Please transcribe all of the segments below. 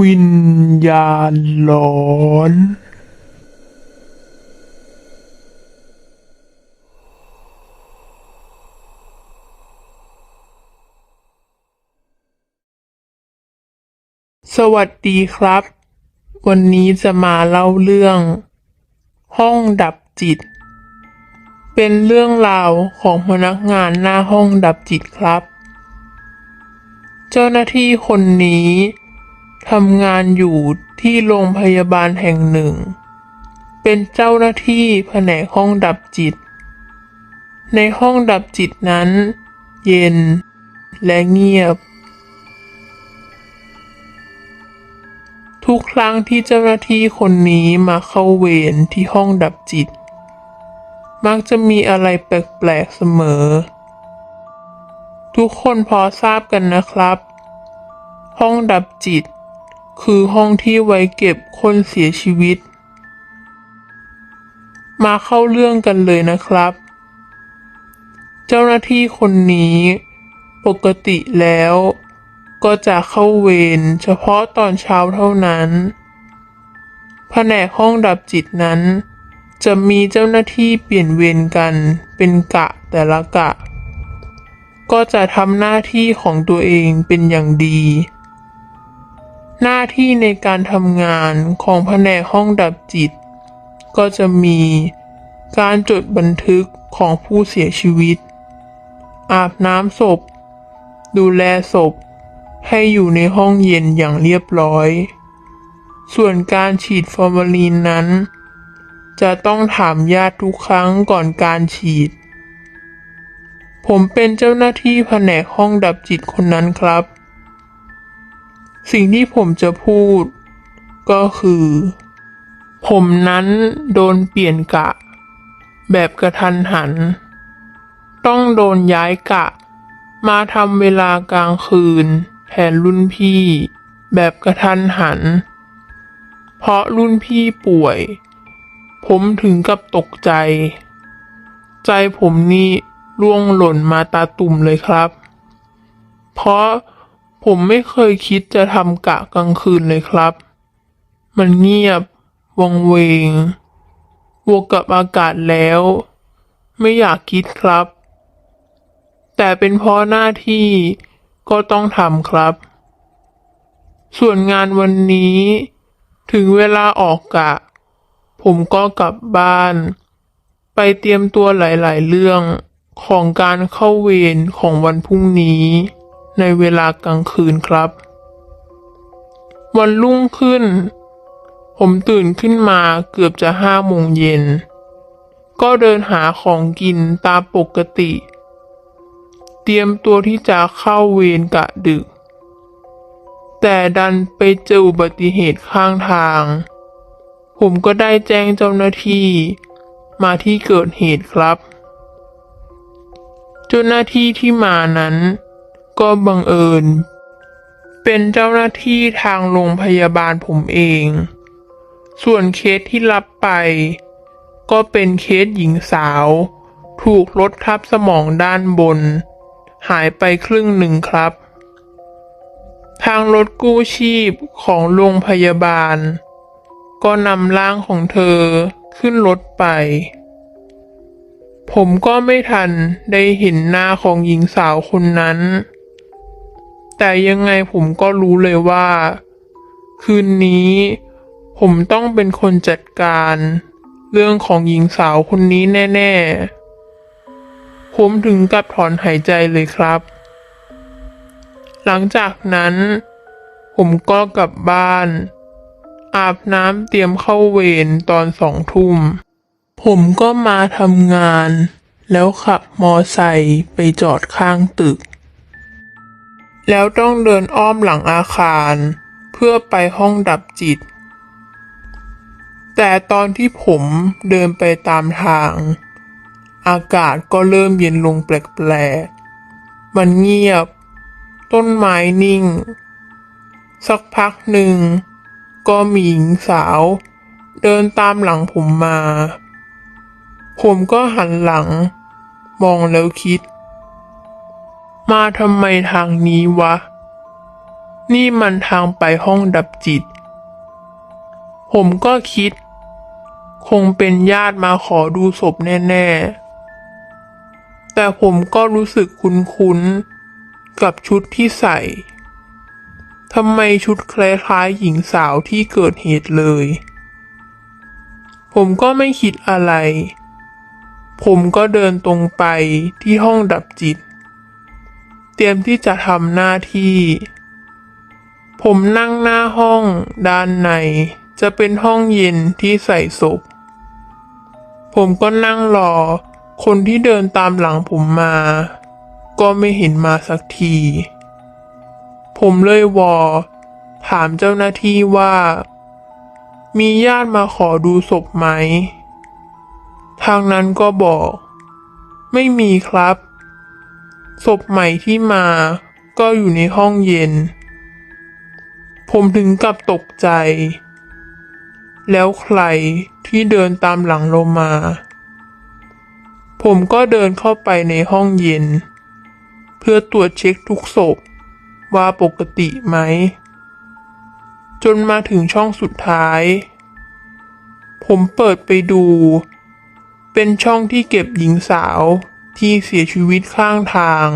วิญญาณหลอนสวัสดีครับ วันนี้จะมาเล่าเรื่อง ห้องดับจิต เป็นเรื่องราวของพนักงานหน้าห้องดับจิตครับ เจ้าหน้าที่คนนี้ ทำงานอยู่ที่โรงพยาบาลแห่งหนึ่ง เป็นเจ้าหน้าที่แผนกห้องดับจิต ในห้องดับจิตนั้น เย็นและเงียบ ทุกครั้งที่เจ้าหน้าที่คนนี้มาเข้าเวรที่ห้องดับจิต มักจะมีอะไรแปลกๆเสมอ ทุกคนพอทราบกันนะครับ ห้องดับจิต คือห้องที่ไว้เก็บคนเสียชีวิต มาเข้าเรื่องกันเลยนะครับ เจ้าหน้าที่คนนี้ปกติแล้ว ก็จะเข้าเวรเฉพาะตอนเช้าเท่านั้น แผนกห้องดับจิตนั้น จะมีเจ้าหน้าที่เปลี่ยนเวรกันเป็นกะแต่ละกะ ก็จะทำหน้าที่ของตัวเองเป็นอย่างดี หน้าที่ในการทำงานของแผนกห้องดับจิต ก็จะมีการจดบันทึกของผู้เสียชีวิต อาบน้ำศพ ดูแลศพ ให้อยู่ในห้องเย็นอย่างเรียบร้อย ส่วนการฉีดฟอร์มาลีนนั้น จะต้องถามญาติทุกครั้งก่อนการฉีด ผมเป็นเจ้าหน้าที่แผนกห้องดับจิตคนนั้นครับ สิ่งที่ผมจะพูด ก็คือ ผมนั้นโดนเปลี่ยนกะ แบบกระทันหัน ต้องโดนย้ายกะ มาทำเวลากลางคืน แทนรุ่นพี่ แบบกระทันหัน เพราะรุ่นพี่ป่วย ผมถึงกับตกใจ ใจผมนี่ร่วงหล่นมาตาตุ่มเลยครับ เพราะ ผมไม่เคยคิดจะทำกะกลางคืนเลยครับ มันเงียบ วังเวงบวกกับอากาศแล้ว ไม่อยากคิดครับ แต่เป็นเพราะหน้าที่ก็ต้องทำครับ ส่วนงานวันนี้ ถึงเวลาออกกะ ผมก็กลับบ้าน ไปเตรียมตัวหลาย ๆ เรื่องของการเข้าเวรของวันพรุ่งนี้ ในเวลากลางคืนครับ วันรุ่งขึ้น ผมตื่นขึ้นมาเกือบจะห้าโมงเย็น ก็เดินหาของกินตามปกติ เตรียมตัวที่จะเข้าเวรกะดึก แต่ดันไปเจออุบัติเหตุข้างทาง ผมก็ได้แจ้งเจ้าหน้าที่มาที่เกิดเหตุครับ เจ้าหน้าที่ที่มานั้น ก็บังเอิญ เป็นเจ้าหน้าที่ทางโรงพยาบาลผมเอง ส่วนเคสที่รับไป ก็เป็นเคสหญิงสาว ถูกรถทับสมองด้านบน หายไปครึ่งหนึ่งครับ ทางรถกู้ชีพของโรงพยาบาล ก็นำร่างของเธอขึ้นรถไปผมก็ไม่ทันได้เห็นหน้าของหญิงสาวคนนั้น แต่ยังไงผมก็รู้เลยว่า คืนนี้ ผมต้องเป็นคนจัดการ เรื่องของหญิงสาวคนนี้แน่ ๆ ผมถึงกับถอนหายใจเลยครับ หลังจากนั้น ผมก็กลับบ้าน อาบน้ำเตรียมเข้าเวรตอนสองทุ่ม ผมก็มาทำงาน แล้วขับมอไซค์ไปจอดข้างตึก แล้วต้องเดินอ้อมหลังอาคาร เพื่อไปห้องดับจิต แต่ตอนที่ผมเดินไปตามทาง อากาศก็เริ่มเย็นลงแปลกๆ มันเงียบ ต้นไม้นิ่ง สักพักหนึ่ง ก็มีหญิงสาว เดินตามหลังผมมา ผมก็หันหลัง มองแล้วคิด มาทำไมทางนี้วะ นี่มันทางไปห้องดับจิต ผมก็คิด คงเป็นญาติมาขอดูศพแน่ๆ แต่ผมก็รู้สึกคุ้นๆ กับชุดที่ใส่ทำไมชุดคล้ายๆหญิงสาวที่เกิดเหตุเลย ผมก็ไม่คิดอะไร ผมก็เดินตรงไปที่ห้องดับจิต เตรียมที่จะทำหน้าที่ ผมนั่งหน้าห้องด้านใน จะเป็นห้องเย็นที่ใส่ศพ ผมก็นั่งรอ คนที่เดินตามหลังผมมา ก็ไม่เห็นมาสักที ผมเลยวอ ถามเจ้าหน้าที่ว่า มีญาติมาขอดูศพไหม ทางนั้นก็บอก ไม่มีครับ ศพใหม่ที่มาก็อยู่ในห้องเย็น ผมถึงกับตกใจ แล้วใครที่เดินตามหลังเรามา ผมก็เดินเข้าไปในห้องเย็น เพื่อตรวจเช็คทุกศพว่าปกติไหม จนมาถึงช่องสุดท้าย ผมเปิดไปดู เป็นช่องที่เก็บหญิงสาว ที่เสียชีวิตข้างทาง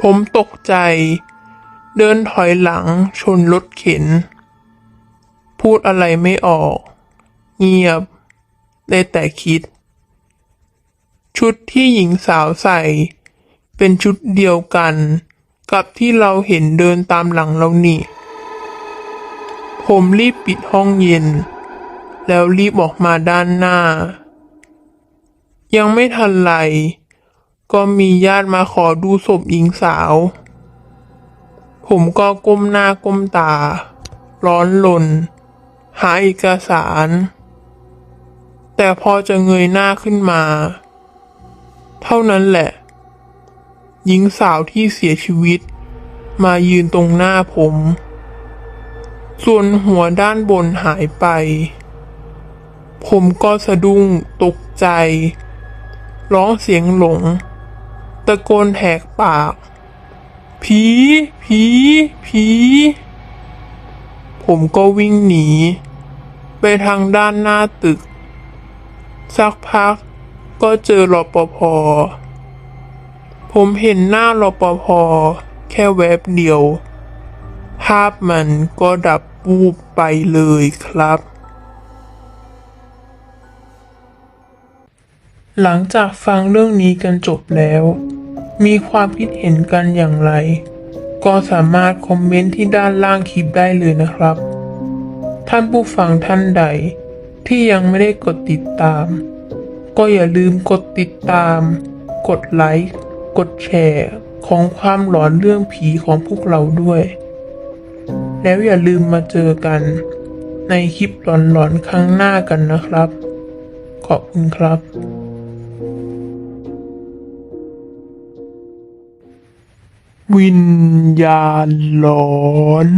ผมตกใจ เดินถอยหลังชนรถเข็น พูดอะไรไม่ออก เงียบ ได้แต่คิด ชุดที่หญิงสาวใส่ เป็นชุดเดียวกัน กับที่เราเห็นเดินตามหลังเรานี่ผมรีบปิดห้องเย็น แล้วรีบออกมาด้านหน้า ยังไม่ทันไร ก็มีญาติมาขอดูศพหญิงสาว ผมก็ก้มหน้าก้มตา ร้อนลน หาเอกสาร แต่พอจะเงยหน้าขึ้นมา เท่านั้นแหละ หญิงสาวที่เสียชีวิต มายืนตรงหน้าผม ส่วนหัวด้านบนหายไป ผมก็สะดุ้งตกใจ ร้องเสียงหลง ตะโกนแหกปาก ผี ผี ผี ผมก็วิ่งหนี ไปทางด้านหน้าตึก สักพักก็เจอรอปภผมเห็นหน้ารอปภแค่แวบเดียว ภาพมันก็ดับวูบไปเลยครับ หลังจากฟังเรื่องนี้กันจบแล้ว มีความคิดเห็นกันอย่างไร ก็สามารถคอมเมนต์ที่ด้านล่างคลิปได้เลยนะครับ ท่านผู้ฟังท่านใดที่ยังไม่ได้กดติดตาม ก็อย่าลืมกดติดตาม กดไลค์ กดแชร์ ของความหลอนเรื่องผีของพวกเราด้วย แล้วอย่าลืมมาเจอกัน ในคลิปหลอนๆครั้งหน้ากันนะครับ ขอบคุณครับ วิญญาณหลอน